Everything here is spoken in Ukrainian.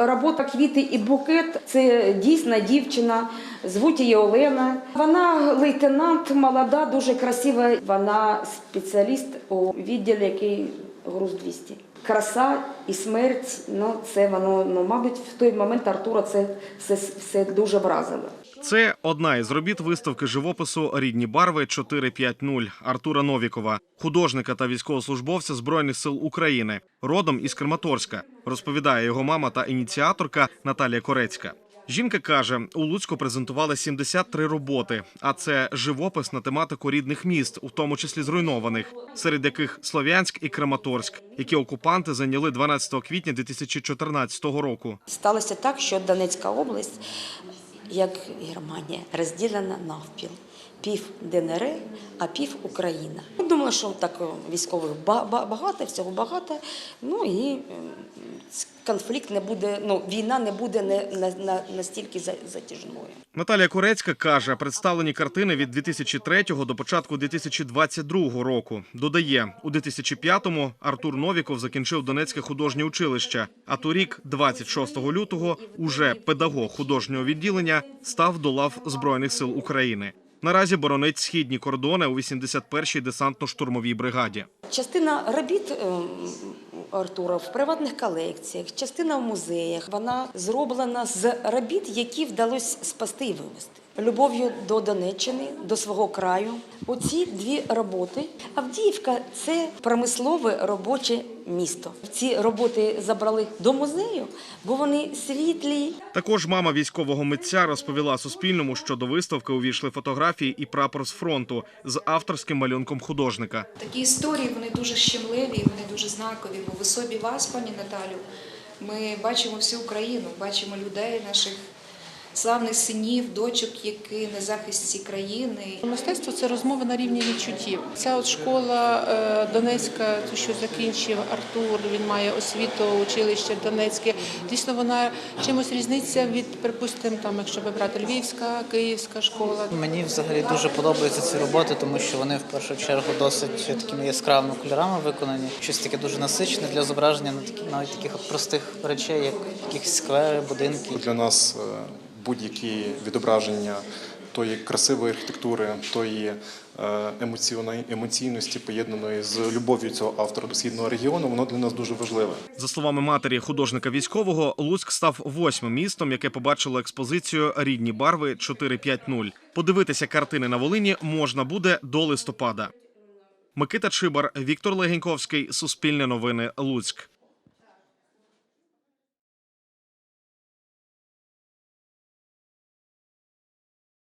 Робота квіти і букет це дійсна дівчина. Звуть її Олена. Вона лейтенант, молода, дуже красива. Вона спеціаліст у відділі, який груз 200. Краса і смерть. Ну це воно ну, мабуть, в той момент Артура це все, все дуже вразило. Це одна із робіт виставки живопису Рідні барви 450 Артура Новікова, художника та військовослужбовця Збройних сил України, родом із Краматорська, розповідає його мама та ініціаторка Наталія Корецька. Жінка каже, у Луцьку презентували 73 роботи, а це живопис на тематику рідних міст, у тому числі зруйнованих, серед яких Слов'янськ і Краматорськ, які окупанти зайняли 12 квітня 2014 року. Сталося так, що Донецька область, як Германія, розділена навпіл. Пів ДНР, а пів Україна. Думала, що так військових ба- ба- багато, всього багато. Ну і конфлікт не буде, ну війна не буде не, на, на, настільки за- затяжною. Наталія Корецька каже, представлені картини від 2003 до початку 2022 року. Додає, у 2005-му Артур Новіков закінчив Донецьке художнє училище. А торік, 26 лютого, уже педагог художнього відділення став до лав Збройних сил України. Наразі боронить східні кордони у 81-й десантно-штурмовій бригаді. Частина робіт ем, Артура в приватних колекціях, частина в музеях. Вона зроблена з робіт, які вдалося спасти і вивезти. Любов'ю до Донеччини, до свого краю. Оці дві роботи. Авдіївка це промислове робоче місто. Ці роботи забрали до музею, бо вони світлі, Також мама військового митця розповіла Суспільному, що до виставки увійшли фотографії і прапор з фронту з авторським малюнком художника. Такі історії вони дуже щемливі, вони дуже знакові. Бо в особі вас, пані Наталю, ми бачимо всю Україну, бачимо людей, наших славних синів, дочок, які на захисті країни. Мистецтво це розмови на рівні відчуттів. Ця от школа е, Донецька, що закінчив Артур, він має освіту, училище Донецьке. Дійсно, вона чимось різниця від, припустимо, там, якщо би брати Львівська, Київська школа. Мені взагалі дуже подобаються ці роботи, тому що вони в першу чергу досить такими яскравими кольорами виконані. Щось таке дуже насичене для зображення на такі навіть таких от простих речей, як якісь сквери, будинки. Для нас е, будь-які відображення тої красивої архітектури, тої е, емоціональної емоційності, поєднаної з любов'ю цього автора до східного регіону, воно для нас дуже важливе. За словами матері художника військового, Луцьк став восьмим містом, яке побачило експозицію Рідні барви 450. Подивитися картини на Волині можна буде до листопада. Микита Чибар, Віктор Легеньковський, Суспільне новини, Луцьк.